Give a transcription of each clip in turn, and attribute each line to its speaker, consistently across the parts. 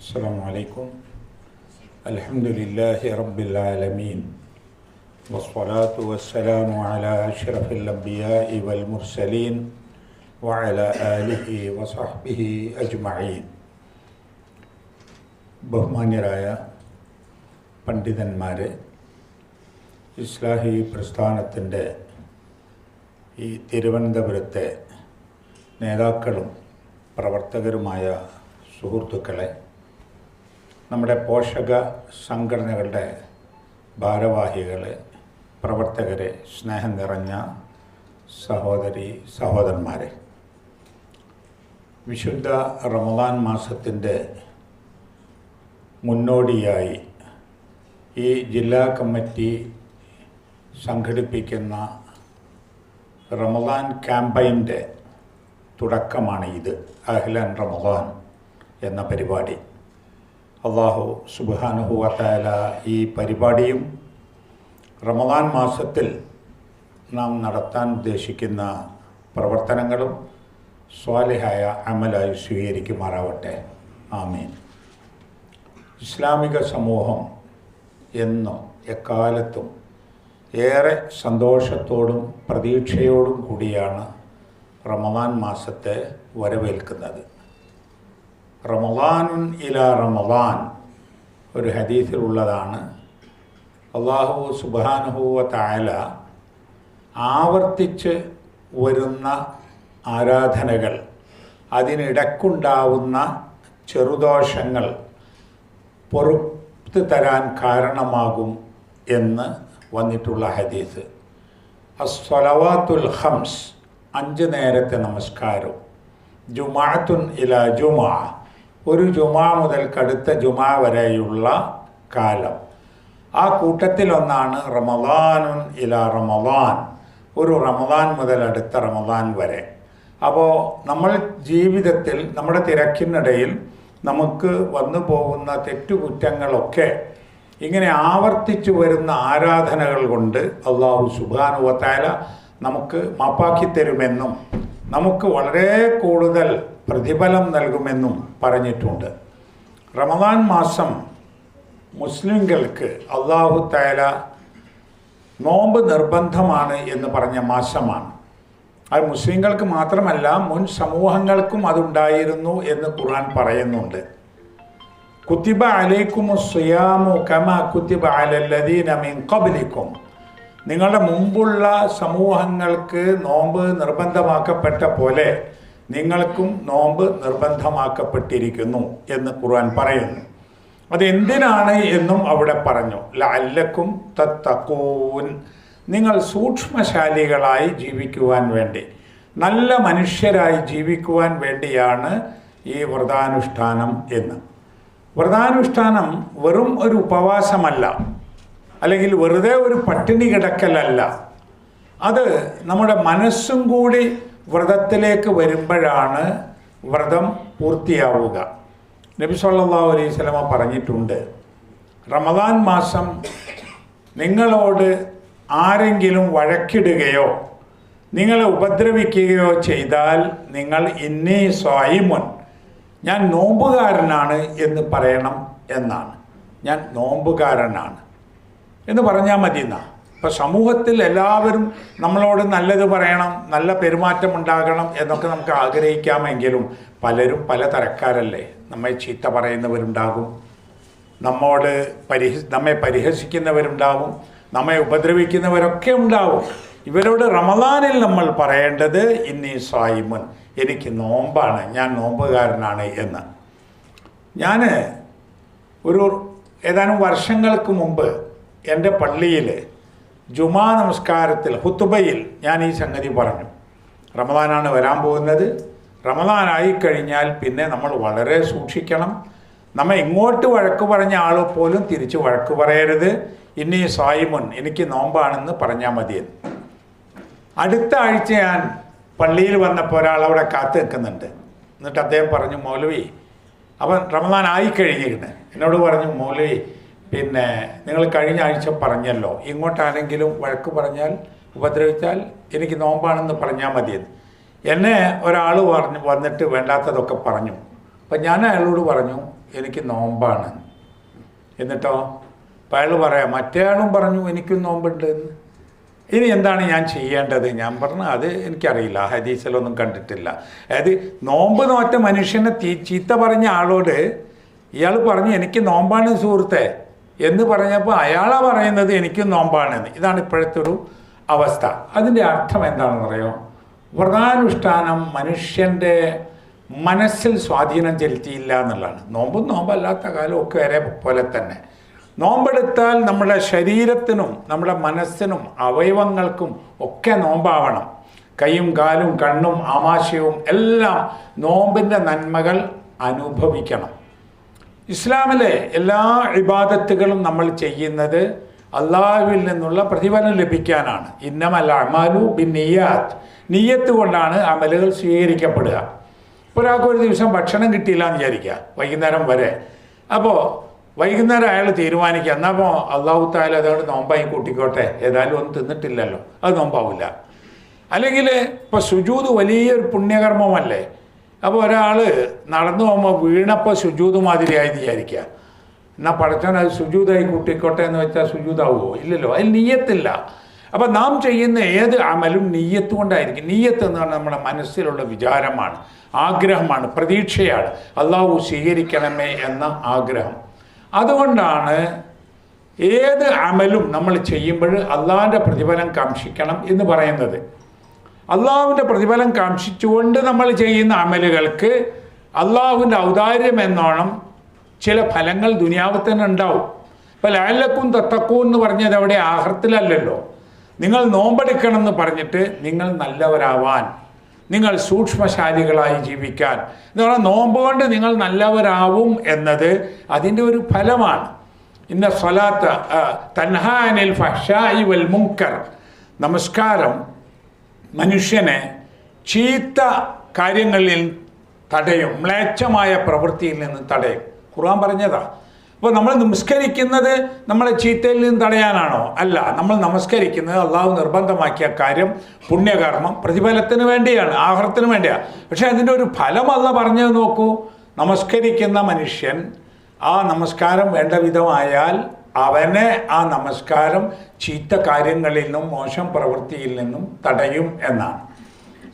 Speaker 1: السلام عليكم الحمد لله رب العالمين والصلاة والسلام على أشرف الأنبياء والمرسلين وعلى آله وصحبه أجمعين ബഹുമാന്യരായ പണ്ഡിതന്മാരെ ഇസ്ലാഹി പ്രസ്ഥാനത്തിൻ്റെ ഈ തിരുവനന്തപുരത്തെ നേതാക്കളും പ്രവർത്തകരുമായ സുഹൃത്തുക്കളെ നമ്മുടെ പോഷക സംഘടനകളുടെ ഭാരവാഹികൾ പ്രവർത്തകരെ സ്നേഹം നിറഞ്ഞ സഹോദരി സഹോദരന്മാരെ. വിശുദ്ധ റമദാൻ മാസത്തിന്റെ മുന്നോടിയായി ഈ ജില്ലാ കമ്മിറ്റി സംഘടിപ്പിക്കുന്ന റമദാൻ ക്യാമ്പയിന്റെ തുടക്കമാണ് ഇത് അഹ്ലൻ റമദാൻ എന്ന പരിപാടി. അള്ളാഹു സുബാനുഹുവത്തായ ഈ പരിപാടിയും റമദാൻ മാസത്തിൽ നാം നടത്താൻ ഉദ്ദേശിക്കുന്ന പ്രവർത്തനങ്ങളും സ്വാലിഹായ അമലായി സ്വീകരിക്കുമാറാവട്ടെ. ആമീൻ. ഇസ്ലാമിക സമൂഹം എന്നും എക്കാലത്തും ഏറെ സന്തോഷത്തോടും പ്രതീക്ഷയോടും കൂടിയാണ് റമദാൻ മാസത്തെ വരവേൽക്കുന്നത്. റമദാനുൻ ഇല റമദാൻ. ഒരു ഹദീസിലുള്ളതാണ്. അള്ളാഹു സുബാനുഹൂവ തായാല ആവർത്തിച്ച് വരുന്ന ആരാധനകൾ അതിനിടക്കുണ്ടാവുന്ന ചെറുദോഷങ്ങൾ പൊറുത്ത് തരാൻ കാരണമാകും എന്ന് വന്നിട്ടുള്ള ഹദീസ്. അസ്വലവാത്തുൽ ഹംസ് അഞ്ച് നേരത്തെ നമസ്കാരം. ജുമാഅത്തുൻ ഇല ജുമാ ഒരു ജുമാ മുതൽ കടുത്ത ജുമാ വരെയുള്ള കാലം. ആ കൂട്ടത്തിലൊന്നാണ് റമദാനുൻ ഇല റമദാൻ. ഒരു റമദാൻ മുതൽ അടുത്ത റമദാൻ വരെ. അപ്പോൾ നമ്മൾ ജീവിതത്തിൽ നമ്മുടെ തിരക്കിനിടയിൽ നമുക്ക് വന്നു പോകുന്ന തെറ്റുകുറ്റങ്ങളൊക്കെ ഇങ്ങനെ ആവർത്തിച്ചു വരുന്ന ആരാധനകൾ കൊണ്ട് അള്ളാഹു സുബാനുവത്തായ നമുക്ക് മാപ്പാക്കി തരുമെന്നും നമുക്ക് വളരെ കൂടുതൽ പ്രതിഫലം നൽകുമെന്നും പറഞ്ഞിട്ടുണ്ട്. റമദാൻ മാസം മുസ്ലിങ്ങൾക്ക് അള്ളാഹു താല നോമ്പ് നിർബന്ധമാണ് എന്ന് പറഞ്ഞ മാസമാണ്. അത് മുസ്ലിങ്ങൾക്ക് മാത്രമല്ല മുൻ സമൂഹങ്ങൾക്കും അതുണ്ടായിരുന്നു എന്ന് ഖുർആൻ പറയുന്നുണ്ട്. കുത്തിബ അലൈക്കുമു സുയാമു കമ കുത്തിബ അലല്ലദീന മിൻ ഖബ്ലിക്കും. നിങ്ങളുടെ മുമ്പുള്ള സമൂഹങ്ങൾക്ക് നോമ്പ് നിർബന്ധമാക്കപ്പെട്ട പോലെ നിങ്ങൾക്കും നോമ്പ് നിർബന്ധമാക്കപ്പെട്ടിരിക്കുന്നു എന്ന് ഖുർആൻ പറയുന്നു. അതെന്തിനാണ് എന്നും അവിടെ പറഞ്ഞു. ലഅല്ലക്കും തത്തക്കൂൻ നിങ്ങൾ സൂക്ഷ്മശാലികളായി ജീവിക്കുവാൻ വേണ്ടി നല്ല മനുഷ്യരായി ജീവിക്കുവാൻ വേണ്ടിയാണ് ഈ വ്രതാനുഷ്ഠാനം എന്ന്. വ്രതാനുഷ്ഠാനം വെറും ഒരു ഉപവാസമല്ല അല്ലെങ്കിൽ വെറുതെ ഒരു പട്ടിണി കിടക്കലല്ല. അത് നമ്മുടെ മനസ്സും കൂടി വ്രതത്തിലേക്ക് വരുമ്പോഴാണ് വ്രതം പൂർത്തിയാവുക. നബി സല്ലാ അലൈഹി സ്വലമ പറഞ്ഞിട്ടുണ്ട് റമദാൻ മാസം നിങ്ങളോട് ആരെങ്കിലും വഴക്കിടുകയോ നിങ്ങളെ ഉപദ്രവിക്കുകയോ ചെയ്താൽ നിങ്ങൾ ഇന്നീ സ്വായിമുൻ ഞാൻ നോമ്പുകാരനാണ് എന്ന് പറയണം എന്നാണ്. ഞാൻ നോമ്പുകാരനാണ്. എന്ന് പറഞ്ഞാൽ മതി എന്നാ ഇപ്പം സമൂഹത്തിൽ എല്ലാവരും നമ്മളോട് നല്ലത് പറയണം നല്ല പെരുമാറ്റം ഉണ്ടാകണം എന്നൊക്കെ നമുക്ക് ആഗ്രഹിക്കാമെങ്കിലും പലരും പല തരക്കാരല്ലേ? നമ്മെ ചീത്ത പറയുന്നവരുണ്ടാകും. നമ്മോട് പരിഹ നമ്മെ പരിഹസിക്കുന്നവരുണ്ടാവും നമ്മെ ഉപദ്രവിക്കുന്നവരൊക്കെ ഉണ്ടാവും ഇവരോട് റമദാനിൽ നമ്മൾ പറയേണ്ടത് ഇന്നി സായിമുൻ എനിക്ക് നോമ്പാണ് ഞാൻ നോമ്പുകാരനാണ് എന്ന്. ഞാൻ ഒരു ഏതാനും വർഷങ്ങൾക്ക് മുമ്പ് എന്റെ പള്ളിയിൽ ജുമാ നമസ്കാരത്തിൽ ഹുത്തുബയിൽ ഞാൻ ഈ സംഗതി പറഞ്ഞു. റമദാനാണ് വരാൻ പോകുന്നത്. റമദാനായി കഴിഞ്ഞാൽ പിന്നെ നമ്മൾ വളരെ സൂക്ഷിക്കണം. നമ്മൾ ഇങ്ങോട്ട് വഴക്ക് പറഞ്ഞ ആൾ പോലും തിരിച്ച് വഴക്ക് പറയരുത്. ഇനി സായിമുൻ എനിക്ക് നോമ്പാണെന്ന് പറഞ്ഞാൽ മതിയെന്ന് അടുത്ത ആഴ്ച ഞാൻ പള്ളിയിൽ വന്നപ്പോൾ ഒരാൾ അവിടെ കാത്തു നിൽക്കുന്നുണ്ട്. എന്നിട്ട് അദ്ദേഹം പറഞ്ഞു മൗലവി അവൻ റമദാൻ ആയിക്കഴിഞ്ഞിരുന്നു എന്നോട് പറഞ്ഞു മൗലവി പിന്നെ നിങ്ങൾ കഴിഞ്ഞ ആഴ്ച പറഞ്ഞല്ലോ ഇങ്ങോട്ടാരെങ്കിലും വഴക്ക് പറഞ്ഞാൽ ഉപദ്രവിച്ചാൽ എനിക്ക് നോമ്പാണെന്ന് പറഞ്ഞാൽ മതിയെന്ന് എന്നെ. ഒരാൾ പറഞ്ഞു വന്നിട്ട് വേണ്ടാത്തതൊക്കെ പറഞ്ഞു. അപ്പം ഞാൻ അയാളോട് പറഞ്ഞു എനിക്ക് നോമ്പാണ്. എന്നിട്ടോ? അപ്പം അയാൾ പറയാം മറ്റേയാളും പറഞ്ഞു എനിക്കും നോമ്പുണ്ട് എന്ന്. ഇനി എന്താണ് ഞാൻ ചെയ്യേണ്ടത്? ഞാൻ പറഞ്ഞു അത് എനിക്കറിയില്ല ഹദീസിലൊന്നും കണ്ടിട്ടില്ല. അതായത് നോമ്പ് നോറ്റ മനുഷ്യനെ തീ ചീത്ത പറഞ്ഞ ആളോട് ഇയാൾ പറഞ്ഞു എനിക്ക് നോമ്പാണ് സുഹൃത്തെ. എന്ന് പറഞ്ഞപ്പോൾ അയാളാ പറയുന്നത് എനിക്ക് നോമ്പാണെന്ന്. ഇതാണ് ഇപ്പോഴത്തെ ഒരു അവസ്ഥ. അതിന്റെ അർത്ഥം എന്താണെന്ന് അറിയോ? വ്രതാനുഷ്ഠാനം മനുഷ്യന്റെ മനസ്സിൽ സ്വാധീനം ചെലുത്തിയില്ല എന്നുള്ളതാണ്. നോമ്പും നോമ്പല്ലാത്ത കാലം ഒക്കെ വരെ പോലെ തന്നെ. നോമ്പെടുത്താൽ നമ്മുടെ ശരീരത്തിനും നമ്മുടെ മനസ്സിനും അവയവങ്ങൾക്കും ഒക്കെ നോമ്പാവണം. കൈയും കാലും കണ്ണും ആമാശയവും എല്ലാം നോമ്പിന്റെ നന്മകൾ അനുഭവിക്കണം. ഇസ്ലാമിലെ എല്ലാ ഇബാദത്തുകളും നമ്മൾ ചെയ്യുന്നത് അള്ളാഹുവിൽ നിന്നുള്ള പ്രതിഫലം ലഭിക്കാനാണ്. ഇന്നമല്ല അമാലു ബിൻ നെയ്യാത്ത് നീയത്ത് കൊണ്ടാണ് അമലുകൾ സ്വീകരിക്കപ്പെടുക. ഒരാൾക്ക് ഒരു ദിവസം ഭക്ഷണം കിട്ടിയില്ല എന്ന് വിചാരിക്കുക വൈകുന്നേരം വരെ. അപ്പോൾ വൈകുന്നേരം അയാൾ തീരുമാനിക്കുക എന്നാൽ അപ്പോൾ അള്ളാഹു താല അതുകൊണ്ട് നോമ്പായി കൂട്ടിക്കോട്ടെ ഏതായാലും ഒന്നും തിന്നിട്ടില്ലല്ലോ അത് നോമ്പാവില്ല അല്ലെങ്കിൽ ഇപ്പോൾ സുജൂത് വലിയൊരു പുണ്യകർമ്മമല്ലേ? അപ്പോൾ ഒരാൾ നടന്നു പോകുമ്പോൾ വീണപ്പോൾ ശുചൂത് മാതിരിയായി വിചാരിക്കുക എന്നാൽ പഠിച്ചാൽ അത് ശുചൂതായി കൂട്ടിക്കോട്ടെ എന്ന് വെച്ചാൽ ശുചൂതാവുമോ ഇല്ലല്ലോ അതിൽ നീയത്തില്ല. അപ്പം നാം ചെയ്യുന്ന ഏത് അമലും നീയത്ത് കൊണ്ടായിരിക്കും. നീയത്ത് എന്ന് പറഞ്ഞാൽ നമ്മുടെ മനസ്സിലുള്ള വിചാരമാണ് ആഗ്രഹമാണ് പ്രതീക്ഷയാണ്. അള്ളാഹു സ്വീകരിക്കണമേ എന്ന ആഗ്രഹം. അതുകൊണ്ടാണ് ഏത് അമലും നമ്മൾ ചെയ്യുമ്പോൾ അള്ളാഹിന്റെ പ്രതിഫലം കാക്ഷിക്കണം എന്ന് പറയുന്നത്. അള്ളാഹുവിന്റെ പ്രതിഫലം കാക്ഷിച്ചുകൊണ്ട് നമ്മൾ ചെയ്യുന്ന അമലുകൾക്ക് അള്ളാഹുവിന്റെ ഔദാര്യം എന്നോണം ചില ഫലങ്ങൾ ദുനിയാവ് തന്നെ ഉണ്ടാവും. ഇപ്പം ലാലക്കും തത്തക്കും എന്ന് പറഞ്ഞത് അവിടെ ആഹൃത്തിലല്ലല്ലോ നിങ്ങൾ നോമ്പെടുക്കണം എന്ന് പറഞ്ഞിട്ട് നിങ്ങൾ നല്ലവരാവാൻ നിങ്ങൾ സൂക്ഷ്മശാലികളായി ജീവിക്കാൻ. എന്ന് പറഞ്ഞാൽ നോമ്പ് കൊണ്ട് നിങ്ങൾ നല്ലവരാവും എന്നത് അതിന്റെ ഒരു ഫലമാണ്. ഇന്ന സ്വലാത്ത തൻഹാനിൽ ഫഷായി വൽ മുങ്കർ നമസ്കാരം. മനുഷ്യനെ ചീത്ത കാര്യങ്ങളിൽ തടയും മ്ലേച്ഛമായ പ്രവൃത്തിയിൽ നിന്ന് തടയും. ഖുർആൻ പറഞ്ഞതാ. അപ്പോൾ നമ്മൾ നമസ്കരിക്കുന്നത് നമ്മളെ ചീത്തയിൽ നിന്ന് തടയാനാണോ? അല്ല നമ്മൾ നമസ്കരിക്കുന്നത് അള്ളാഹു നിർബന്ധമാക്കിയ കാര്യം പുണ്യകർമ്മം പ്രതിഫലത്തിന് വേണ്ടിയാണ് ആഹാരത്തിന് വേണ്ടിയാണ് പക്ഷേ അതിന്റെ ഒരു ഫലം അല്ല പറഞ്ഞത് നോക്കൂ. നമസ്കരിക്കുന്ന മനുഷ്യൻ ആ നമസ്കാരം വേണ്ട വിധമായാൽ അവനെ ആ നമസ്കാരം ചീത്ത കാര്യങ്ങളിൽ നിന്നും മോശം പ്രവൃത്തിയിൽ നിന്നും തടയും എന്നാണ്.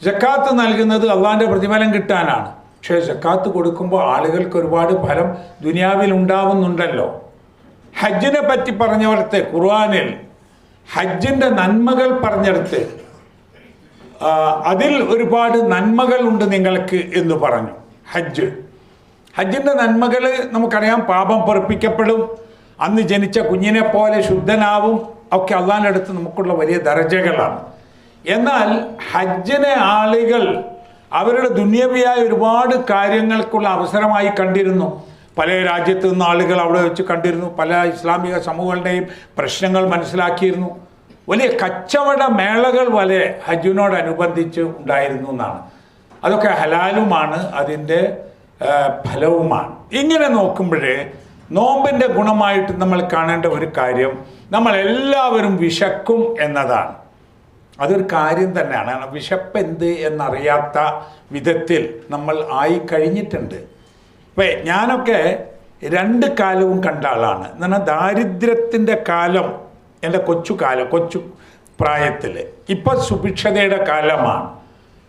Speaker 1: ജക്കാത്ത് നൽകുന്നത് അള്ളാഹിന്റെ പ്രതിഫലം കിട്ടാനാണ്. പക്ഷേ ജക്കാത്ത് കൊടുക്കുമ്പോൾ ആളുകൾക്ക് ഒരുപാട് ഫലം ദുനിയാവിൽ ഉണ്ടാവുന്നുണ്ടല്ലോ. ഹജ്ജിനെ പറ്റി പറഞ്ഞവർക്ക് ഖുർആാനിൽ ഹജ്ജിന്റെ നന്മകൾ പറഞ്ഞെടുത്ത് അതിൽ ഒരുപാട് നന്മകളുണ്ട് നിങ്ങൾക്ക് എന്ന് പറഞ്ഞു. ഹജ്ജ്. ഹജ്ജിന്റെ നന്മകൾ നമുക്കറിയാം പാപം പൊറപ്പിക്കപ്പെടും. അന്ന് ജനിച്ച കുഞ്ഞിനെ പോലെ ശുദ്ധനാവും ഒക്കെ അള്ളാഹിന്റെ അടുത്ത് നമുക്കുള്ള വലിയ ദർജകളാണ്. എന്നാൽ ഹജ്ജിനെ ആളുകൾ അവരുടെ ദുന്യവിയായ ഒരുപാട് കാര്യങ്ങൾക്കുള്ള അവസരമായി കണ്ടിരുന്നു. പല രാജ്യത്ത് നിന്ന് ആളുകൾ അവിടെ വെച്ച് കണ്ടിരുന്നു. പല ഇസ്ലാമിക സമൂഹങ്ങളുടെയും പ്രശ്നങ്ങൾ മനസ്സിലാക്കിയിരുന്നു. വലിയ കച്ചവട മേളകൾ വരെ ഹജ്ജിനോടനുബന്ധിച്ച് ഉണ്ടായിരുന്നു എന്നാണ്. അതൊക്കെ ഹലാലുമാണ് അതിന്റെ ഫലവുമാണ്. ഇങ്ങനെ നോക്കുമ്പോഴേ നോമ്പിന്റെ ഗുണമായിട്ട് നമ്മൾ കാണേണ്ട ഒരു കാര്യം നമ്മൾ എല്ലാവരും വിശക്കും എന്നതാണ്. അതൊരു കാര്യം തന്നെയാണ്. വിശപ്പ് എന്ത് എന്നറിയാത്ത വിധത്തിൽ നമ്മൾ ആയി കഴിഞ്ഞിട്ടുണ്ട് ഇപ്പം ഞാനൊക്കെ രണ്ട് കാലവും കണ്ട ആളാണ്. എന്ന് പറഞ്ഞാൽ ദാരിദ്ര്യത്തിന്റെ കാലം എന്റെ കൊച്ചു കാലം കൊച്ചു പ്രായത്തിൽ ഇപ്പം സുഭിക്ഷതയുടെ കാലമാണ്.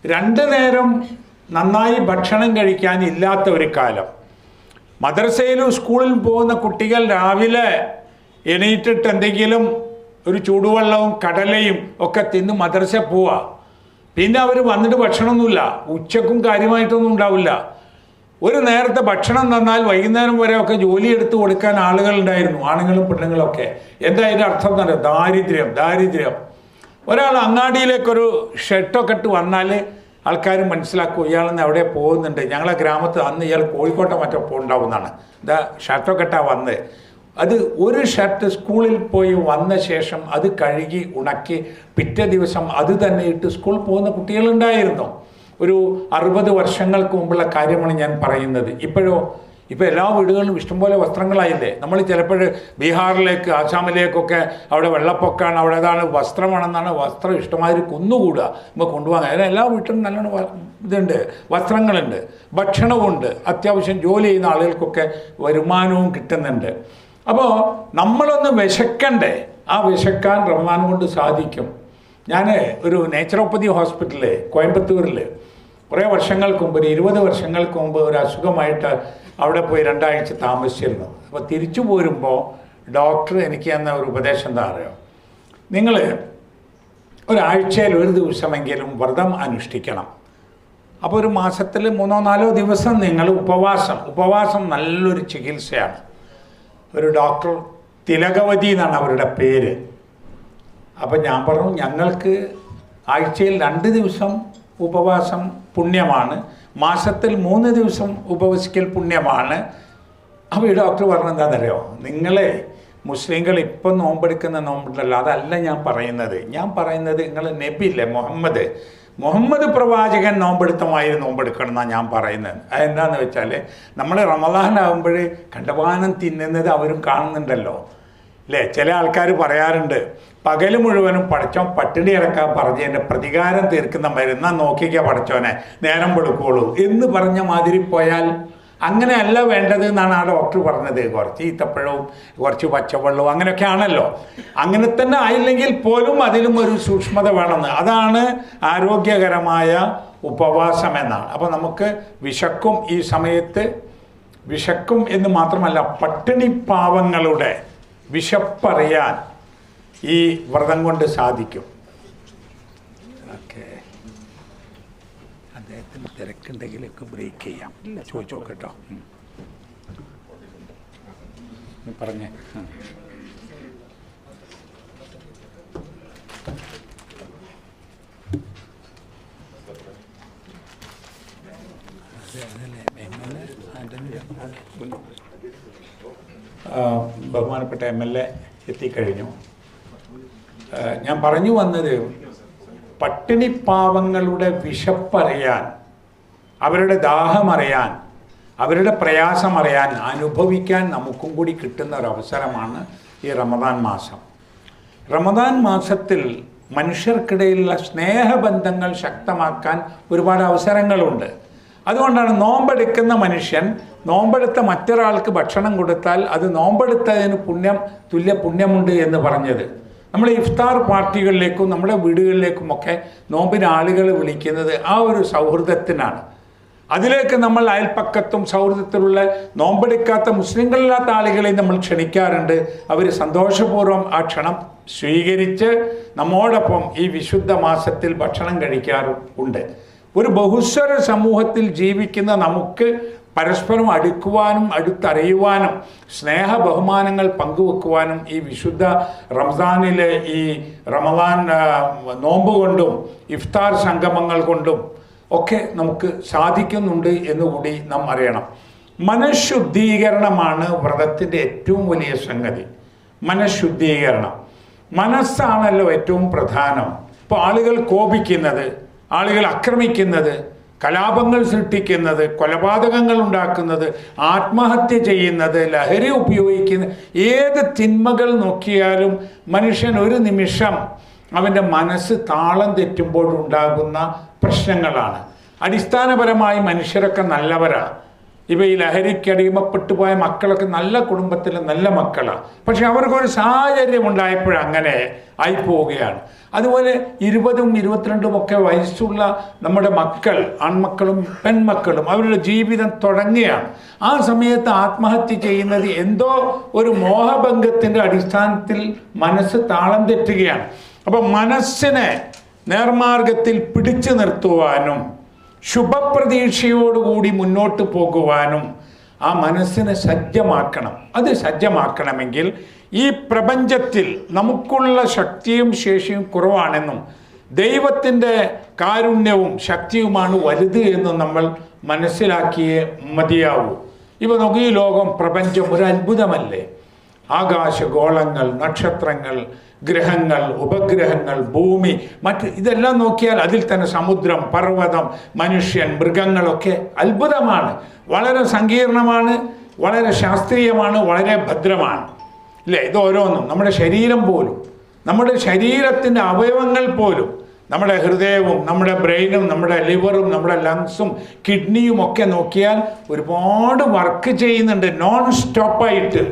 Speaker 1: രണ്ട് നേരം നന്നായി ഭക്ഷണം കഴിക്കാൻ ഇല്ലാത്ത ഒരു കാലം. മദ്രസയിലും സ്കൂളിലും പോകുന്ന കുട്ടികൾ രാവിലെ എണീറ്റിട്ട് എന്തെങ്കിലും ഒരു ചൂടുവെള്ളവും കടലയും ഒക്കെ തിന്ന് മദ്രസ പോവുക പിന്നെ അവർ വന്നിട്ട് ഭക്ഷണമൊന്നുമില്ല. ഉച്ചക്കും കാര്യമായിട്ടൊന്നും ഉണ്ടാവില്ല. ഒരു നേരത്തെ ഭക്ഷണം തന്നാൽ വൈകുന്നേരം വരെ ഒക്കെ ജോലി എടുത്ത് കൊടുക്കാൻ ആളുകൾ ഉണ്ടായിരുന്നു ആണുങ്ങളും പെണ്ണുങ്ങളൊക്കെ എന്താ അതിന്റെ അർത്ഥം എന്ന് ദാരിദ്ര്യം ദാരിദ്ര്യം. ഒരാൾ അങ്ങാടിയിലേക്കൊരു ഷർട്ടൊക്കെ ഇട്ട് വന്നാൽ ആൾക്കാർ മനസ്സിലാക്കും ഇയാളെന്ന് എവിടെ പോകുന്നുണ്ട്. ഞങ്ങളെ ഗ്രാമത്തിൽ അന്ന് ഇയാൾ കോഴിക്കോട്ടെ മറ്റോ പോകുന്നുണ്ടാവുന്നതാണ് ഇതാ ഷർട്ടൊക്കെ കെട്ടാ വന്ന്. അത് ഒരു ഷർട്ട് സ്കൂളിൽ പോയി വന്ന ശേഷം അത് കഴുകി ഉണക്കി പിറ്റേ ദിവസം അത് തന്നെ ഇട്ട് സ്കൂളിൽ പോകുന്ന കുട്ടികളുണ്ടായിരുന്നു. ഒരു അറുപത് വർഷങ്ങൾക്ക് മുമ്പുള്ള കാര്യമാണ് ഞാൻ പറയുന്നത്. ഇപ്പോഴോ ഇപ്പോൾ എല്ലാ വീടുകളിലും ഇഷ്ടംപോലെ വസ്ത്രങ്ങളായില്ലേ? നമ്മൾ ചിലപ്പോൾ ബീഹാറിലേക്ക് ആസാമിലേക്കൊക്കെ അവിടെ വെള്ളപ്പൊക്കമാണ് അവിടെ ഏതാണ് വസ്ത്രമാണെന്നാണ് വസ്ത്രം ഇഷ്ടമാതിരി കുന്നുകൂടുക നമ്മൾ കൊണ്ടുപോകാൻ അതിന് എല്ലാ വീട്ടിലും നല്ലോണം ഇതുണ്ട് വസ്ത്രങ്ങളുണ്ട്. ഭക്ഷണവുമുണ്ട്. അത്യാവശ്യം ജോലി ചെയ്യുന്ന ആളുകൾക്കൊക്കെ വരുമാനവും കിട്ടുന്നുണ്ട്. അപ്പോൾ നമ്മളൊന്ന് വിശക്കണ്ടേ? ആ വിശക്കാൻ റഹ്മാൻ കൊണ്ട് സാധിക്കും. ഞാൻ ഒരു നേച്ചുറോപ്പതി ഹോസ്പിറ്റലിൽ കോയമ്പത്തൂരിൽ കുറേ വർഷങ്ങൾക്ക് മുമ്പ് ഒരു ഇരുപത് വർഷങ്ങൾക്ക് മുമ്പ് ഒരു അസുഖമായിട്ട് അവിടെ പോയി രണ്ടാഴ്ച താമസിച്ചിരുന്നു. അപ്പോൾ തിരിച്ചു പോരുമ്പോൾ ഡോക്ടർ എനിക്ക് തന്ന ഒരു ഉപദേശം എന്താ അറിയോ? നിങ്ങൾ ഒരാഴ്ചയിൽ ഒരു ദിവസമെങ്കിലും വ്രതം അനുഷ്ഠിക്കണം. അപ്പോൾ ഒരു മാസത്തിൽ മൂന്നോ നാലോ ദിവസം നിങ്ങൾ ഉപവാസം ഉപവാസം നല്ലൊരു ചികിത്സയാണ്. ഒരു ഡോക്ടർ തിലകവതി എന്നാണ് അവരുടെ പേര്. അപ്പം ഞാൻ പറഞ്ഞു ഞങ്ങൾക്ക് ആഴ്ചയിൽ രണ്ട് ദിവസം ഉപവാസം പുണ്യമാണ്. മാസത്തിൽ മൂന്ന് ദിവസം ഉപവസിക്കൽ പുണ്യമാണ്. അപ്പോൾ ഈ ഡോക്ടർ പറഞ്ഞത് എന്താണെന്നറിയോ? നിങ്ങളെ മുസ്ലിങ്ങൾ ഇപ്പം നോമ്പെടുക്കുന്ന നോമ്പുണ്ടല്ലോ അതല്ല ഞാൻ പറയുന്നത്. ഞാൻ പറയുന്നത് നിങ്ങൾ നബിയില്ലേ മുഹമ്മദ്. മുഹമ്മദ് പ്രവാചകൻ നോമ്പെടുത്തമായി നോമ്പെടുക്കണം എന്നാണ് ഞാൻ പറയുന്നത്. അതെന്താന്ന് വെച്ചാൽ നമ്മൾ റമദാനാകുമ്പോൾ കണ്ടവാനം തിന്നുന്നത് അവരും കാണുന്നുണ്ടല്ലോ. അല്ലേ ചില ആൾക്കാർ പറയാറുണ്ട് പകൽ മുഴുവനും പടച്ചോൻ പട്ടിണി ഇറക്കാൻ പറഞ്ഞ് എന്റെ പ്രതികാരം തീർക്കുന്ന മരുന്ന. നോക്കിക്ക പടച്ചോനെ നേരം വെളുക്കുള്ളൂ എന്ന് പറഞ്ഞ മാതിരി പോയാൽ അങ്ങനെയല്ല വേണ്ടത് എന്നാണ് ആ ഡോക്ടർ പറഞ്ഞത്. കുറച്ച് ഈത്തപ്പഴവും കുറച്ച് പച്ചവെള്ളവും അങ്ങനെയൊക്കെ ആണല്ലോ. അങ്ങനെ തന്നെ ആയില്ലെങ്കിൽ പോലും അതിലും ഒരു സൂക്ഷ്മത വേണമെന്ന്. അതാണ് ആരോഗ്യകരമായ ഉപവാസം എന്നാണ്. അപ്പോൾ നമുക്ക് വിശക്കും ഈ സമയത്ത് വിശക്കും എന്ന് മാത്രമല്ല പട്ടിണി പാവങ്ങളുടെ വിശപ്പറിയാൻ ഈ വ്രതം കൊണ്ട് സാധിക്കും. ഓക്കെ. അദ്ദേഹത്തിന് തിരക്കുണ്ടെങ്കിലൊക്കെ ബ്രേക്ക് ചെയ്യാം. ഇല്ല ചോദിച്ചു നോക്കട്ടോ. പറഞ്ഞേ. ബഹുമാനപ്പെട്ട എം എൽ എ എത്തിക്കഴിഞ്ഞു. ഞാൻ പറഞ്ഞു വന്നത് പട്ടിണി പാവങ്ങളുടെ വിശപ്പറിയാൻ അവരുടെ ദാഹമറിയാൻ അവരുടെ പ്രയാസമറിയാൻ അനുഭവിക്കാൻ നമുക്കും കൂടി കിട്ടുന്ന ഒരു അവസരമാണ് ഈ റമദാൻ മാസം. റമദാൻ മാസത്തിൽ മനുഷ്യർക്കിടയിലുള്ള സ്നേഹബന്ധങ്ങൾ ശക്തമാക്കാൻ ഒരുപാട് അവസരങ്ങളുണ്ട്. അതുകൊണ്ടാണ് നോമ്പെടുക്കുന്ന മനുഷ്യൻ നോമ്പെടുത്ത മറ്റൊരാൾക്ക് ഭക്ഷണം കൊടുത്താൽ അത് നോമ്പെടുത്തതിന് പുണ്യം തുല്യ പുണ്യമുണ്ട് എന്ന് പറഞ്ഞത്. നമ്മൾ ഇഫ്താർ പാർട്ടികളിലേക്കും നമ്മുടെ വീടുകളിലേക്കുമൊക്കെ നോമ്പിന് ആളുകൾ വിളിക്കുന്നത് ആ ഒരു സൗഹൃദത്തിനാണ്. അതിലേക്ക് നമ്മൾ അയൽപ്പക്കത്തും സൗഹൃദത്തിലുള്ള നോമ്പെടുക്കാത്ത മുസ്ലിങ്ങളില്ലാത്ത ആളുകളെ നമ്മൾ ക്ഷണിക്കാറുണ്ട്. അവർ സന്തോഷപൂർവം ആ ക്ഷണം സ്വീകരിച്ച് നമ്മോടൊപ്പം ഈ വിശുദ്ധ മാസത്തിൽ ഭക്ഷണം കഴിക്കാറും ഉണ്ട്. ഒരു ബഹുസ്വര സമൂഹത്തിൽ ജീവിക്കുന്ന നമുക്ക് പരസ്പരം അടുക്കുവാനും അടുത്തറിയുവാനും സ്നേഹ ബഹുമാനങ്ങൾ പങ്കുവെക്കുവാനും ഈ വിശുദ്ധ റംസാനിലെ ഈ റമദാൻ നോമ്പ് കൊണ്ടും ഇഫ്താർ സംഗമങ്ങൾ കൊണ്ടും ഒക്കെ നമുക്ക് സാധിക്കുന്നുണ്ട് എന്നുകൂടി നാം അറിയണം. മനഃശുദ്ധീകരണമാണ് വ്രതത്തിന്റെ ഏറ്റവും വലിയ സംഗതി. മനഃശുദ്ധീകരണം. മനസ്സാണല്ലോ ഏറ്റവും പ്രധാനം. ഇപ്പോൾ ആളുകൾ കോപിക്കുന്നത് ആളുകൾ ആക്രമിക്കുന്നത് കലാപങ്ങൾ സൃഷ്ടിക്കുന്നത് കൊലപാതകങ്ങൾ ഉണ്ടാക്കുന്നത് ആത്മഹത്യ ചെയ്യുന്നത് ലഹരി ഉപയോഗിക്കുന്ന ഏത് തിന്മകൾ നോക്കിയാലും മനുഷ്യൻ ഒരു നിമിഷം അവന്റെ മനസ്സ് താളം തെറ്റുമ്പോഴുണ്ടാകുന്ന പ്രശ്നങ്ങളാണ്. അടിസ്ഥാനപരമായി മനുഷ്യരൊക്കെ നല്ലവരാണ് ഇവ ഈ ലഹരിക്ക് അടിമപ്പെട്ടു പോയ മക്കളൊക്കെ നല്ല കുടുംബത്തിലെ നല്ല മക്കളാണ് പക്ഷെ അവർക്കൊരു സാഹചര്യം ഉണ്ടായപ്പോഴങ്ങനെ ആയിപ്പോവുകയാണ് അതുപോലെ ഇരുപതും ഇരുപത്തിരണ്ടും ഒക്കെ വയസ്സുള്ള നമ്മുടെ മക്കൾ ആൺമക്കളും പെൺമക്കളും അവരുടെ ജീവിതം തുടങ്ങുകയാണ് ആ സമയത്ത് ആത്മഹത്യ ചെയ്യുന്നത് എന്തോ ഒരു മോഹഭംഗത്തിന്റെ അടിസ്ഥാനത്തിൽ മനസ്സ് താളം തെറ്റുകയാണ്. അപ്പം മനസ്സിനെ നേർമാർഗത്തിൽ പിടിച്ചു നിർത്തുവാനും ശുഭപ്രതീക്ഷയോടുകൂടി മുന്നോട്ട് പോകുവാനും ആ മനസ്സിനെ സജ്ജമാക്കണം. അത് സജ്ജമാക്കണമെങ്കിൽ ഈ പ്രപഞ്ചത്തിൽ നമുക്കുള്ള ശക്തിയും ശേഷിയും കുറവാണെന്നും ദൈവത്തിന്റെ കാരുണ്യവും ശക്തിയുമാണ് വലുത് എന്നും നമ്മൾ മനസ്സിലാക്കിയേ മതിയാവൂ. ഇവ നോക്കി ഈ ലോകം പ്രപഞ്ചം ഒരു അത്ഭുതമല്ലേ? ആകാശഗോളങ്ങൾ നക്ഷത്രങ്ങൾ ഗ്രഹങ്ങൾ ഉപഗ്രഹങ്ങൾ ഭൂമി മറ്റ് ഇതെല്ലാം നോക്കിയാൽ അതിൽ തന്നെ സമുദ്രം പർവതം മനുഷ്യൻ മൃഗങ്ങളൊക്കെ അത്ഭുതമാണ്. വളരെ സങ്കീർണമാണ് വളരെ ശാസ്ത്രീയമാണ് വളരെ ഭദ്രമാണ്. ഇല്ലേ ഇത് ഓരോന്നും. നമ്മുടെ ശരീരം പോലും നമ്മുടെ ശരീരത്തിന്റെ അവയവങ്ങൾ പോലും നമ്മുടെ ഹൃദയവും നമ്മുടെ ബ്രെയിനും നമ്മുടെ ലിവറും നമ്മുടെ ലങ്സും കിഡ്നിയും ഒക്കെ നോക്കിയാൽ ഒരുപാട് വർക്ക് ചെയ്യുന്നുണ്ട് നോൺ സ്റ്റോപ്പായിട്ട്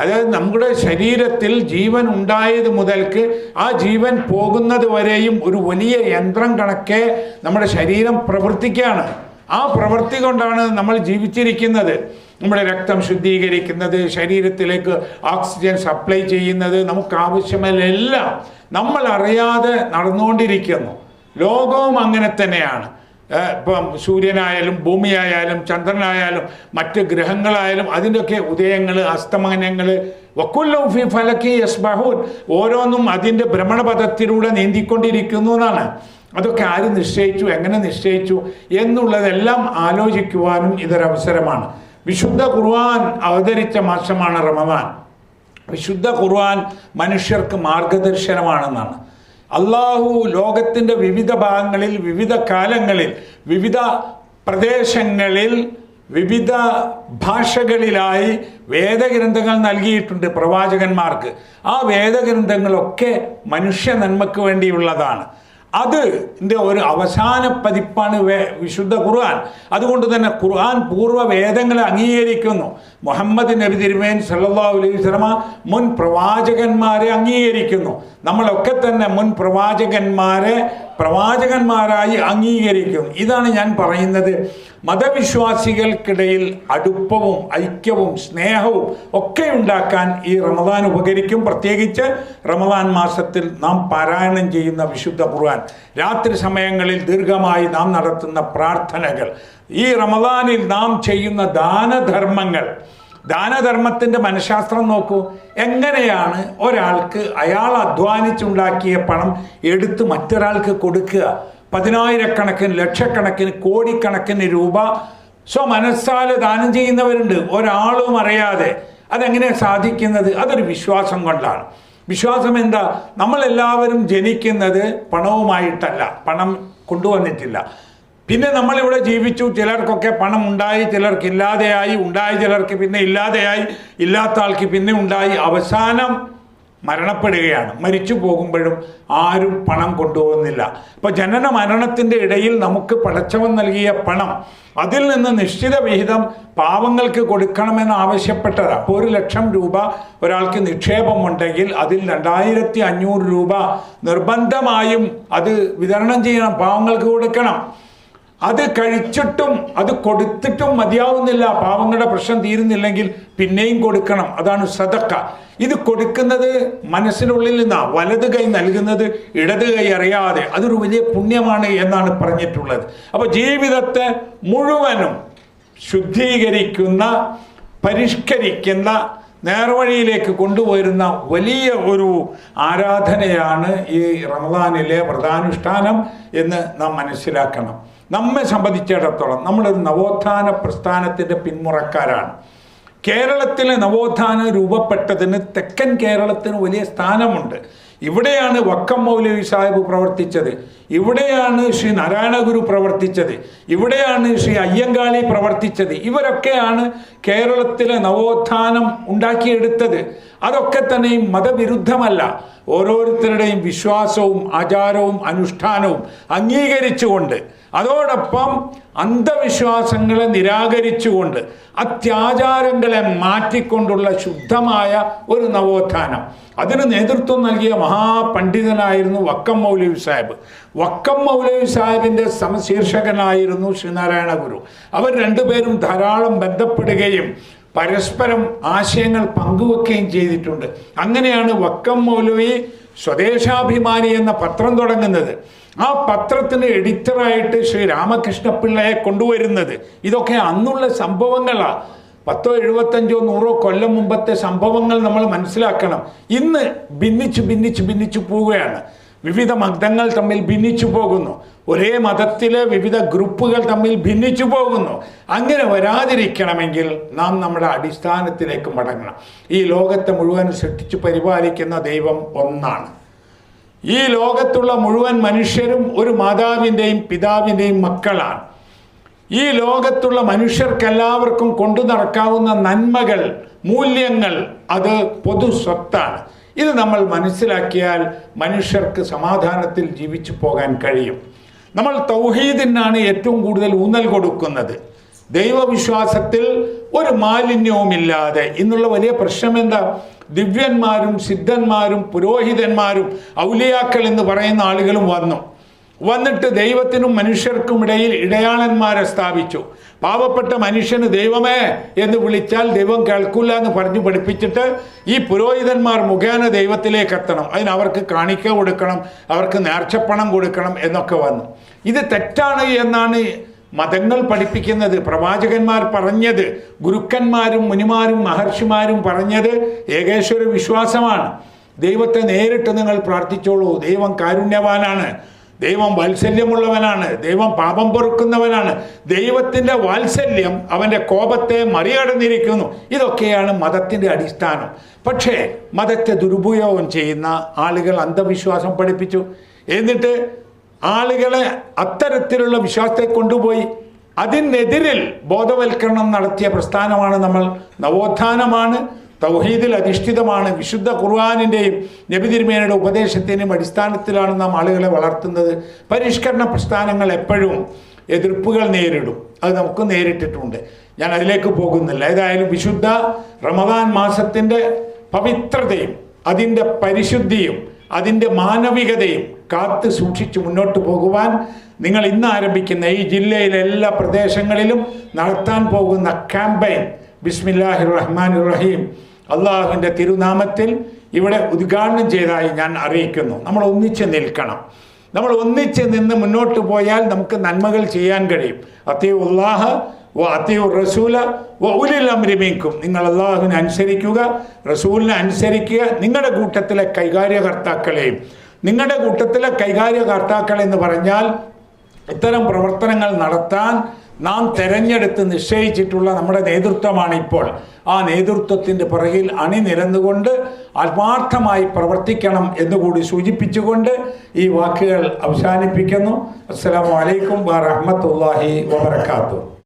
Speaker 1: അതായത് നമ്മുടെ ശരീരത്തിൽ ജീവൻ ഉണ്ടായത് മുതൽക്ക് ആ ജീവൻ പോകുന്നത് വരെയും ഒരു വലിയ യന്ത്രം കണക്കെ നമ്മുടെ ശരീരം പ്രവർത്തിക്കുകയാണ്. ആ പ്രവൃത്തി കൊണ്ടാണ് നമ്മൾ ജീവിച്ചിരിക്കുന്നത്. നമ്മുടെ രക്തം ശുദ്ധീകരിക്കുന്നത് ശരീരത്തിലേക്ക് ഓക്സിജൻ സപ്ലൈ ചെയ്യുന്നത് നമുക്ക് ആവശ്യമെല്ലാം. നമ്മൾ അറിയാതെ നടന്നുകൊണ്ടിരിക്കുന്നു. ലോകവും അങ്ങനെ തന്നെയാണ്. ഇപ്പം സൂര്യനായാലും ഭൂമിയായാലും ചന്ദ്രനായാലും മറ്റ് ഗ്രഹങ്ങളായാലും അതിന്റെയൊക്കെ ഉദയങ്ങൾ അസ്തമനങ്ങൾ വക്കുല്ലും ഫി ഫലക്കി യസ്ബഹൂൻ. ഓരോന്നും അതിന്റെ ഭ്രമണപഥത്തിലൂടെ നീന്തിക്കൊണ്ടിരിക്കുന്നു എന്നാണ്. അതൊക്കെ ആര് നിശ്ചയിച്ചു? എങ്ങനെ നിശ്ചയിച്ചു? എന്നുള്ളതെല്ലാം ആലോചിക്കുവാനും ഇതൊരവസരമാണ്. വിശുദ്ധ ഖുർആൻ അവതരിച്ച മാസമാണ് റമദാൻ. വിശുദ്ധ ഖുർആൻ മനുഷ്യർക്ക് മാർഗദർശനമാണെന്നാണ്. അള്ളാഹു ലോകത്തിന്റെ വിവിധ ഭാഗങ്ങളിൽ വിവിധ കാലങ്ങളിൽ വിവിധ പ്രദേശങ്ങളിൽ വിവിധ ഭാഷകളിലായി വേദഗ്രന്ഥങ്ങൾ നൽകിയിട്ടുണ്ട് പ്രവാചകന്മാർക്ക്. ആ വേദഗ്രന്ഥങ്ങളൊക്കെ മനുഷ്യ നന്മക്ക് വേണ്ടിയുള്ളതാണ്. അത് ഒരു അവസാന പതിപ്പാണ് വിശുദ്ധ ഖുർആൻ. അതുകൊണ്ട് തന്നെ ഖുർആൻ പൂർവ വേദങ്ങളെ അംഗീകരിക്കുന്നു. മുഹമ്മദ് നബി തിരുമേൻ സല്ലല്ലാഹു അലൈഹി സ്വലമ മുൻ പ്രവാചകന്മാരെ അംഗീകരിക്കുന്നു. നമ്മളൊക്കെ തന്നെ മുൻ പ്രവാചകന്മാരെ പ്രവാചകന്മാരായി അംഗീകരിക്കുന്നു. ഇതാണ് ഞാൻ പറയുന്നത്. മതവിശ്വാസികൾക്കിടയിൽ അടുപ്പവും ഐക്യവും സ്നേഹവും ഒക്കെ ഉണ്ടാക്കാൻ ഈ റമദാൻ ഉപകരിക്കും. പ്രത്യേകിച്ച് റമദാൻ മാസത്തിൽ നാം പാരായണം ചെയ്യുന്ന വിശുദ്ധ ഖുർആൻ. രാത്രി സമയങ്ങളിൽ ദീർഘമായി നാം നടത്തുന്ന പ്രാർത്ഥനകൾ. ഈ റമദാനിൽ നാം ചെയ്യുന്ന ദാനധർമ്മങ്ങൾ. ദാനധർമ്മത്തിന്റെ മനഃശാസ്ത്രം നോക്കൂ. എങ്ങനെയാണ് ഒരാൾക്ക് അയാൾ അധ്വാനിച്ചുണ്ടാക്കിയ പണം എടുത്ത് മറ്റൊരാൾക്ക് കൊടുക്കുക? പതിനായിരക്കണക്കിന് ലക്ഷക്കണക്കിന് കോടിക്കണക്കിന് രൂപ. സ്വമനസ്സാൽ ദാനം ചെയ്യുന്നവരുണ്ട്. ഒരാളും അറിയാതെ അതെങ്ങനെ സാധിക്കുന്നത്? അതൊരു വിശ്വാസം കൊണ്ടാണ്. വിശ്വാസം എന്താ? നമ്മളെല്ലാവരും ജനിക്കുന്നത് പണവുമായിട്ടല്ല. പണം കൊണ്ടുവന്നിട്ടില്ല. പിന്നെ നമ്മളിവിടെ ജീവിച്ചു. ചിലർക്കൊക്കെ പണം ഉണ്ടായി ചിലർക്ക് ഇല്ലാതെയായി ഉണ്ടായി ചിലർക്ക് പിന്നെ ഇല്ലാതെയായി ഇല്ലാത്ത ആൾക്ക് പിന്നെ ഉണ്ടായി. അവസാനം മരണപ്പെടുകയാണ്. മരിച്ചു പോകുമ്പോഴും ആരും പണം കൊണ്ടുപോകുന്നില്ല. അപ്പോൾ ജനന മരണത്തിന്റെ ഇടയിൽ നമുക്ക് പടച്ചവൻ നൽകിയ പണം അതിൽ നിന്ന് നിശ്ചിത വിഹിതം പാവങ്ങൾക്ക് കൊടുക്കണമെന്ന് ആവശ്യപ്പെട്ടത്. അപ്പോൾ ഒരു ലക്ഷം രൂപ ഒരാൾക്ക് നിക്ഷേപമുണ്ടെങ്കിൽ അതിൽ രണ്ടായിരത്തി അഞ്ഞൂറ് രൂപ നിർബന്ധമായും അത് വിതരണം ചെയ്യണം പാവങ്ങൾക്ക് കൊടുക്കണം. അത് കഴിച്ചിട്ടും അത് കൊടുത്തിട്ടും മതിയാവുന്നില്ല. പാവങ്ങളുടെ പ്രശ്നം തീരുന്നില്ലെങ്കിൽ പിന്നെയും കൊടുക്കണം. അതാണ് സതക്ക ഇത് കൊടുക്കുന്നത് മനസ്സിനുള്ളിൽ നിന്നാ വലത് കൈ നൽകുന്നത് ഇടത് കൈ അറിയാതെ. അതൊരു വലിയ പുണ്യമാണ് എന്നാണ് പറഞ്ഞിട്ടുള്ളത്. അപ്പോൾ ജീവിതത്തെ മുഴുവനും ശുദ്ധീകരിക്കുന്ന പരിഷ്കരിക്കുന്ന നേർവഴിയിലേക്ക് കൊണ്ടുവരുന്ന വലിയ ഒരു ആരാധനയാണ് ഈ റമദാനിലെ വ്രതാനുഷ്ഠാനം എന്ന് നാം മനസ്സിലാക്കണം. നമ്മെ സംബന്ധിച്ചിടത്തോളം നമ്മളൊരു നവോത്ഥാന പ്രസ്ഥാനത്തിന്റെ പിന്മുറക്കാരാണ്. കേരളത്തിലെ നവോത്ഥാനം രൂപപ്പെട്ടതിന് തെക്കൻ കേരളത്തിന് വലിയ സ്ഥാനമുണ്ട്. ഇവിടെയാണ് വക്കം മൗലവി സാഹിബ് പ്രവർത്തിച്ചത്. ഇവിടെയാണ് ശ്രീ നാരായണഗുരു പ്രവർത്തിച്ചത്. ഇവിടെയാണ് ശ്രീ അയ്യങ്കാളി പ്രവർത്തിച്ചത്. ഇവരൊക്കെയാണ് കേരളത്തിലെ നവോത്ഥാനം ഉണ്ടാക്കിയെടുത്തത്. അതൊക്കെ തന്നെയും മതവിരുദ്ധമല്ല. ഓരോരുത്തരുടെയും വിശ്വാസവും ആചാരവും അനുഷ്ഠാനവും അംഗീകരിച്ചുകൊണ്ട് അതോടൊപ്പം അന്ധവിശ്വാസങ്ങളെ നിരാകരിച്ചുകൊണ്ട് അത്യാചാരങ്ങളെ മാറ്റിക്കൊണ്ടുള്ള ശുദ്ധമായ ഒരു നവോത്ഥാനം. അതിന് നേതൃത്വം നൽകിയ മഹാപണ്ഡിതനായിരുന്നു വക്കം മൗലവി സാഹിബ്. വക്കം മൗലവി സാഹിബിന്റെ സമശീർഷകനായിരുന്നു ശ്രീനാരായണ ഗുരു. അവർ രണ്ടുപേരും ധാരാളം ബന്ധപ്പെടുകയും പരസ്പരം ആശയങ്ങൾ പങ്കുവെക്കുകയും ചെയ്തിട്ടുണ്ട്. അങ്ങനെയാണ് വക്കം മൗലവി സ്വദേശാഭിമാനി എന്ന പത്രം തുടങ്ങുന്നത്. ആ പത്രത്തിന് എഡിറ്ററായിട്ട് ശ്രീ രാമകൃഷ്ണ പിള്ളയെ കൊണ്ടുവരുന്നത്. ഇതൊക്കെ അന്നുള്ള സംഭവങ്ങളാണ് പത്തോ എഴുപത്തഞ്ചോ നൂറോ കൊല്ലം മുമ്പത്തെ സംഭവങ്ങൾ നമ്മൾ മനസ്സിലാക്കണം. ഇന്ന് ഭിന്നിച്ച് ഭിന്നിച്ച് ഭിന്നിച്ചു പോവുകയാണ്. വിവിധ മതങ്ങൾ തമ്മിൽ ഭിന്നിച്ചു പോകുന്നു. ഒരേ മതത്തിലെ വിവിധ ഗ്രൂപ്പുകൾ തമ്മിൽ ഭിന്നിച്ചു പോകുന്നു. അങ്ങനെ വരാതിരിക്കണമെങ്കിൽ നാം നമ്മുടെ അടിസ്ഥാനത്തിലേക്ക് മടങ്ങണം. ഈ ലോകത്തെ മുഴുവൻ സൃഷ്ടിച്ചു പരിപാലിക്കുന്ന ദൈവം ഒന്നാണ്. ഈ ലോകത്തുള്ള മുഴുവൻ മനുഷ്യരും ഒരു മാതാവിന്റെയും പിതാവിന്റെയും മക്കളാണ്. ഈ ലോകത്തുള്ള മനുഷ്യർക്കെല്ലാവർക്കും കൊണ്ടു നടക്കാവുന്ന നന്മകൾ മൂല്യങ്ങൾ അത് പൊതു സ്വത്താണ്. ഇത് നമ്മൾ മനസ്സിലാക്കിയാൽ മനുഷ്യർക്ക് സമാധാനത്തിൽ ജീവിച്ചു പോകാൻ കഴിയും. നമ്മൾ തൗഹീദിനാണ് ഏറ്റവും കൂടുതൽ ഊന്നൽ കൊടുക്കുന്നത്. ദൈവവിശ്വാസത്തിൽ ഒരു മാലിന്യവുമില്ലാതെ ഇന്നുള്ള വലിയ പ്രശ്നം എന്താ ദിവ്യന്മാരും സിദ്ധന്മാരും പുരോഹിതന്മാരും ഔലിയാക്കൾ എന്ന് പറയുന്ന ആളുകളും വന്നു. വന്നിട്ട് ദൈവത്തിനും മനുഷ്യർക്കും ഇടയിൽ ഇടയാളന്മാരെ സ്ഥാപിച്ചു. പാവപ്പെട്ട മനുഷ്യന് ദൈവമേ എന്ന് വിളിച്ചാൽ ദൈവം കേൾക്കില്ല എന്ന് പറഞ്ഞു പഠിപ്പിച്ചിട്ട് ഈ പുരോഹിതന്മാർ മുഖേന ദൈവത്തിലേക്ക് എത്തണം. അതിന് അവർക്ക് കാണിക്ക കൊടുക്കണം അവർക്ക് നേർച്ചപ്പണം കൊടുക്കണം എന്നൊക്കെ വന്നു. ഇത് തെറ്റാണ് എന്നാണ് മതങ്ങൾ പഠിപ്പിക്കുന്നത്. പ്രവാചകന്മാർ പറഞ്ഞത് ഗുരുക്കന്മാരും മുനിമാരും മഹർഷിമാരും പറഞ്ഞത് ഏകേശ്വര വിശ്വാസമാണ്. ദൈവത്തെ നേരിട്ട് നിങ്ങൾ പ്രാർത്ഥിച്ചോളൂ. ദൈവം കാരുണ്യവാനാണ്. ദൈവം വാത്സല്യമുള്ളവനാണ്. ദൈവം പാപം പൊറുക്കുന്നവനാണ്. ദൈവത്തിന്റെ വാത്സല്യം അവന്റെ കോപത്തെ മറികടന്നിരിക്കുന്നു. ഇതൊക്കെയാണ് മതത്തിന്റെ അടിസ്ഥാനം. പക്ഷേ മതത്തെ ദുരുപയോഗം ചെയ്യുന്ന ആളുകൾ അന്ധവിശ്വാസം പഠിപ്പിച്ചു. എന്നിട്ട് ആളുകളെ അത്തരത്തിലുള്ള വിശ്വാസത്തെ കൊണ്ടുപോയി അതിനെതിരിൽ ബോധവൽക്കരണം നടത്തിയ പ്രസ്ഥാനമാണ് നമ്മൾ. നവോത്ഥാനമാണ് തൗഹീദിൽ അധിഷ്ഠിതമാണ് വിശുദ്ധ ഖുർആാനിന്റെയും നബിതിരുമേനയുടെ ഉപദേശത്തിന്റെയും അടിസ്ഥാനത്തിലാണ് നാം ആളുകളെ വളർത്തുന്നത്. പരിഷ്കരണ പ്രസ്ഥാനങ്ങൾ എപ്പോഴും എതിർപ്പുകൾ നേരിടും. അത് നമുക്ക് നേരിട്ടിട്ടുണ്ട്. ഞാൻ അതിലേക്ക് പോകുന്നില്ല. ഏതായാലും വിശുദ്ധ റമദാൻ മാസത്തിന്റെ പവിത്രതയും അതിന്റെ പരിശുദ്ധിയും അതിന്റെ മാനവികതയും കാത്ത് സൂക്ഷിച്ച് മുന്നോട്ട് പോകുവാൻ നിങ്ങൾ ഇന്ന് ആരംഭിക്കുന്ന ഈ ജില്ലയിലെ എല്ലാ പ്രദേശങ്ങളിലും നടത്താൻ പോകുന്ന ക്യാമ്പയിൻ. ബിസ്മില്ലാഹി റഹ്മാൻ റഹീം അള്ളാഹുവിന്റെ തിരുനാമത്തിൽ ഇവിടെ ഉദ്ഘാടനം ചെയ്തതായി ഞാൻ അറിയിക്കുന്നു. നമ്മൾ ഒന്നിച്ച് നിൽക്കണം. നമ്മൾ ഒന്നിച്ച് നിന്ന് മുന്നോട്ട് പോയാൽ നമുക്ക് നന്മകൾ ചെയ്യാൻ കഴിയും. അത്തേ ഉള്ളാഹ റസൂല വ ഉലിൽ അമ്രിമീക്കും നിങ്ങൾ അള്ളാഹുവിനെ അനുസരിക്കുക റസൂലിനെ അനുസരിക്കുക നിങ്ങളുടെ കൂട്ടത്തിലെ കൈകാര്യകർത്താക്കളെയും. നിങ്ങളുടെ കൂട്ടത്തിലെ കൈകാര്യകർത്താക്കൾ എന്ന് പറഞ്ഞാൽ ഇത്തരം പ്രവർത്തനങ്ങൾ നടത്താൻ നാം തെരഞ്ഞെടുത്ത് നിശ്ചയിച്ചിട്ടുള്ള നമ്മുടെ നേതൃത്വമാണ് ഇപ്പോൾ. ആ നേതൃത്വത്തിന്റെ പുറകിൽ അണിനിരന്നുകൊണ്ട് ആത്മാർത്ഥമായി പ്രവർത്തിക്കണം എന്നുകൂടി സൂചിപ്പിച്ചുകൊണ്ട് ഈ വാക്കുകൾ അവസാനിപ്പിക്കുന്നു. അസ്സലാമു അലൈക്കും വ റഹ്മത്തുള്ളാഹി വബർക്കാത്തു